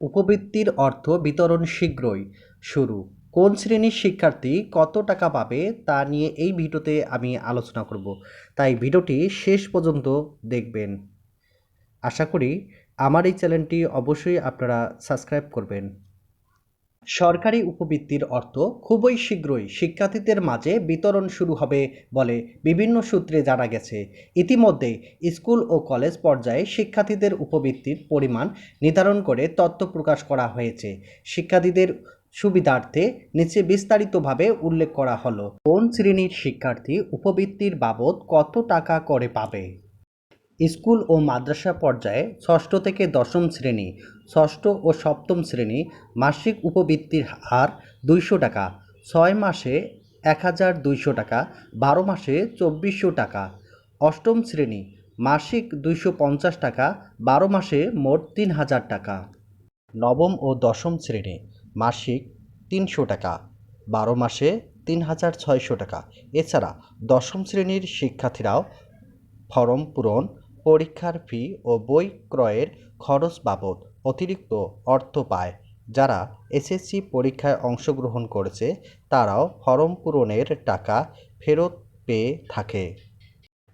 উপবৃত্তির অর্থ বিতরণ শীঘ্রই। শুরু। কোন শ্রেণির শিক্ষার্থী কত টাকা পাবে তা নিয়ে এই ভিডিওতে আমি আলোচনা করব। তাই ভিডিওটি শেষ পর্যন্ত দেখবেন। আশা করি আমার এই চ্যানেলটি অবশ্যই আপনারা সাবস্ক্রাইব করবেন। সরকারি উপবৃত্তির অর্থ খুবই শীঘ্রই শিক্ষার্থীদের মাঝে বিতরণ শুরু হবে বলে বিভিন্ন সূত্রে জানা গেছে। ইতিমধ্যে স্কুল ও কলেজ পর্যায়ে শিক্ষার্থীদের উপবৃত্তির পরিমাণ নির্ধারণ করে তথ্য প্রকাশ করা হয়েছে। শিক্ষার্থীদের সুবিধার্থে নিচে বিস্তারিতভাবে উল্লেখ করা হলো। কোন শ্রেণির শিক্ষার্থী উপবৃত্তির বাবদ কত টাকা করে পাবে? স্কুল ও মাদ্রাসা পর্যায়ে ষষ্ঠ থেকে দশম শ্রেণি, ষষ্ঠ ও সপ্তম শ্রেণি মাসিক উপবৃত্তির হার দুইশো টাকা, ছয় মাসে এক হাজার দুইশো টাকা, বারো মাসে চব্বিশশো টাকা। অষ্টম শ্রেণি মাসিক দুইশো পঞ্চাশ টাকা, বারো মাসে মোট তিন হাজার টাকা। নবম ও দশম শ্রেণি মাসিক তিনশো টাকা, বারো মাসে তিন হাজার ছয়শো টাকা। এছাড়া দশম শ্রেণির শিক্ষার্থীরাও ফরম পূরণ পরীক্ষার ফি ও বই ক্রয়ের খরচ বাবদ অতিরিক্ত অর্থ পায়। যারা এসএসসি পরীক্ষায় অংশগ্রহণ করেছে, তারাও ফরম পূরণের টাকা ফেরত পেয়ে থাকে।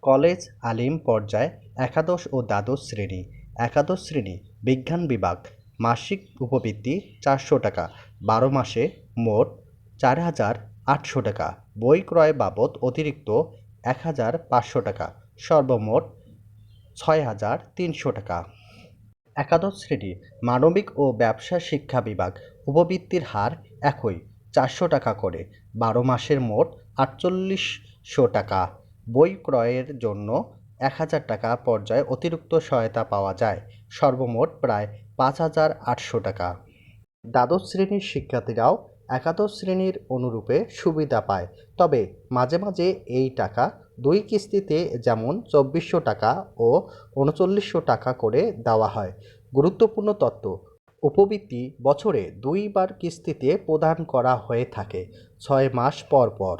কলেজ আলিম পর্যায়, একাদশ ও দ্বাদশ শ্রেণি। একাদশ শ্রেণি বিজ্ঞান বিভাগ। মাসিক উপবৃত্তি চারশো টাকা। বারো মাসে মোট চার হাজার আটশো টাকা। বই ক্রয় বাবদ অতিরিক্ত এক হাজার পাঁচশো টাকা। সর্বমোট ছয় হাজার তিনশো টাকা। একাদশ শ্রেণি, মানবিক ও ব্যবসা শিক্ষা বিভাগ, উপবৃত্তির হার একই, চারশো টাকা করে। বারো মাসের মোট আটচল্লিশশো টাকা। বই ক্রয়ের জন্য এক হাজার টাকা পর্যায়ে অতিরিক্ত সহায়তা পাওয়া যায়। সর্বমোট প্রায় পাঁচ হাজার আটশো টাকা। দ্বাদশ শ্রেণির শিক্ষার্থীরাও একাদশ শ্রেণির অনুরূপে সুবিধা পায়। তবে মাঝে মাঝে এই টাকা দুই কিস্তিতে যেমন চব্বিশশো টাকা ও উনচল্লিশশো টাকা করে দেওয়া হয়। গুরুত্বপূর্ণ তত্ত্ব, উপবৃত্তি বছরে দুইবার কিস্তিতে প্রদান করা হয়ে থাকে, ছয় মাস পর পর।